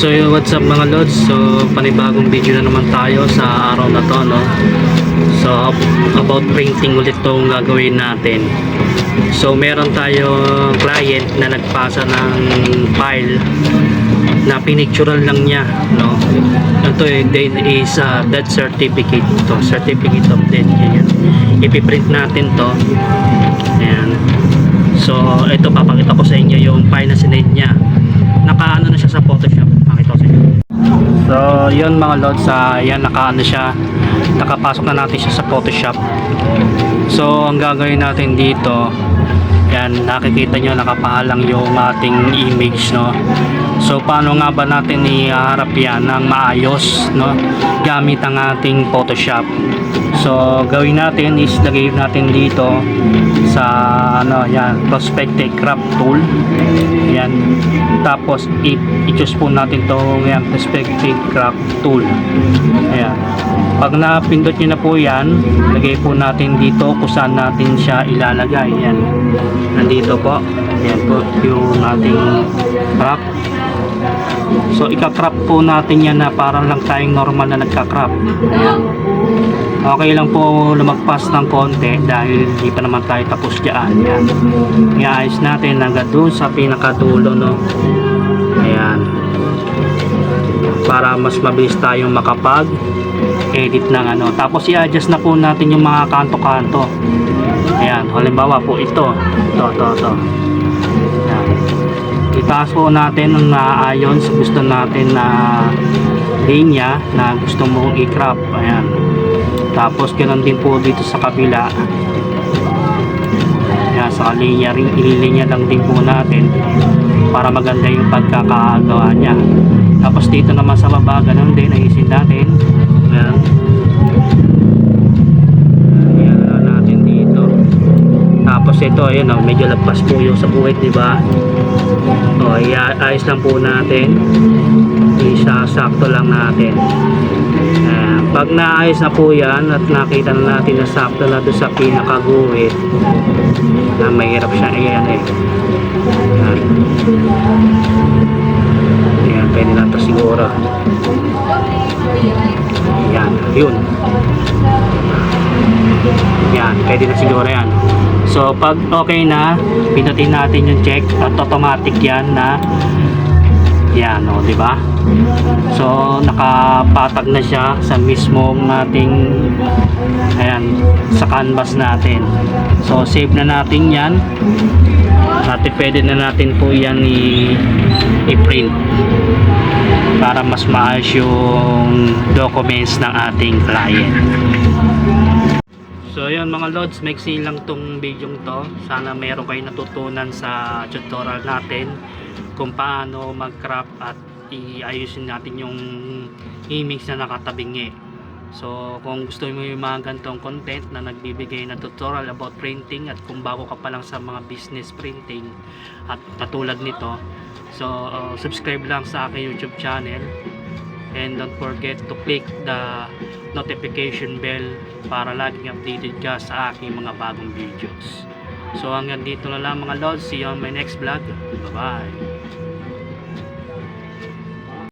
So what's up mga lods? So panibagong video na naman tayo sa araw na to no. So about printing ulit tong gagawin natin. So meron tayo client na nagpasa ng file na pinictural lang niya no. Ito eh, is uh, death certificate to certificate of death yan. Ipiprint natin to. Ayan. So ito papakita ko sa inyo yung file na sinade niya nakaano na siya sa Photoshop so yun mga lods sa yan nakaano siya nakapasok na natin siya sa Photoshop. So ang gagawin natin dito yan nakikita nyo nakapahalang yung ating image no? So paano nga ba natin iharap yan ng maayos no? Gamit ang ating Photoshop. So gawin natin is lagay natin dito sa ano yan perspective crop tool. Yan. Tapos i-choose po natin tong yan perspective crop tool. Ayan pag napindot nyo na po yan lagay po natin dito kung saan natin siya ilalagay. Yan. Nandito po. Yan po yung ating crop so ika-crop po natin yan na parang lang tayong normal na nagka-crop. Ayan. Okay lang po lumagpas ng konti dahil hindi pa naman tayo tapos dyan. Yan iayos natin hanggang doon sa pinakadulo no? Ayan. Para mas mabilis tayong makapag edit ng ano. Tapos i-adjust na po natin yung mga kanto-kanto. Ayan halimbawa po ito. Ito ito ito. Ayan. Itaas po natin ang naayon sa gusto natin na linya na gusto mong i-crop. Ayan. Tapos ganoon din po dito sa kabila. Yan sa linya rin ililinya lang din po natin para maganda yung pagkakagawa niya dito naman sa baba ganoon din ayusin natin. Yan yan na natin dito. Tapos ito ayun oh, medyo lagpas po yung sa buhit di ba? O ayos lang po natin. Isasakto lang natin. Ayan. pag naayos na po yan at nakita na natin na sakto na doon sa pinakaguhit na mahirap siya ayan eh. Ayan ayan siguro ayan yun. Yan pwede na siguro yan. So pag okay na pindutin natin yung check at automatic yan na yan o di ba? So nakapatag na siya sa mismong ating ayan sa canvas natin. So save na natin yan. At pwede na natin po yan i-print para mas maayos yung documents ng ating client So yun mga lods, maiksi lang tong video to. Sana meron kayo natutunan sa tutorial natin kung paano mag-crop at iayusin natin yung image na nakatabingi. So kung gusto mo yung mga ganitong content na nagbibigay ng tutorial about printing at kung bago ka pa lang sa mga business printing at katulad nito, so uh, subscribe lang sa aking YouTube channel and don't forget to click the notification bell para laging updated ka sa aking mga bagong videos. So hanggang dito na lang mga lods. See you on my next vlog. Bye bye.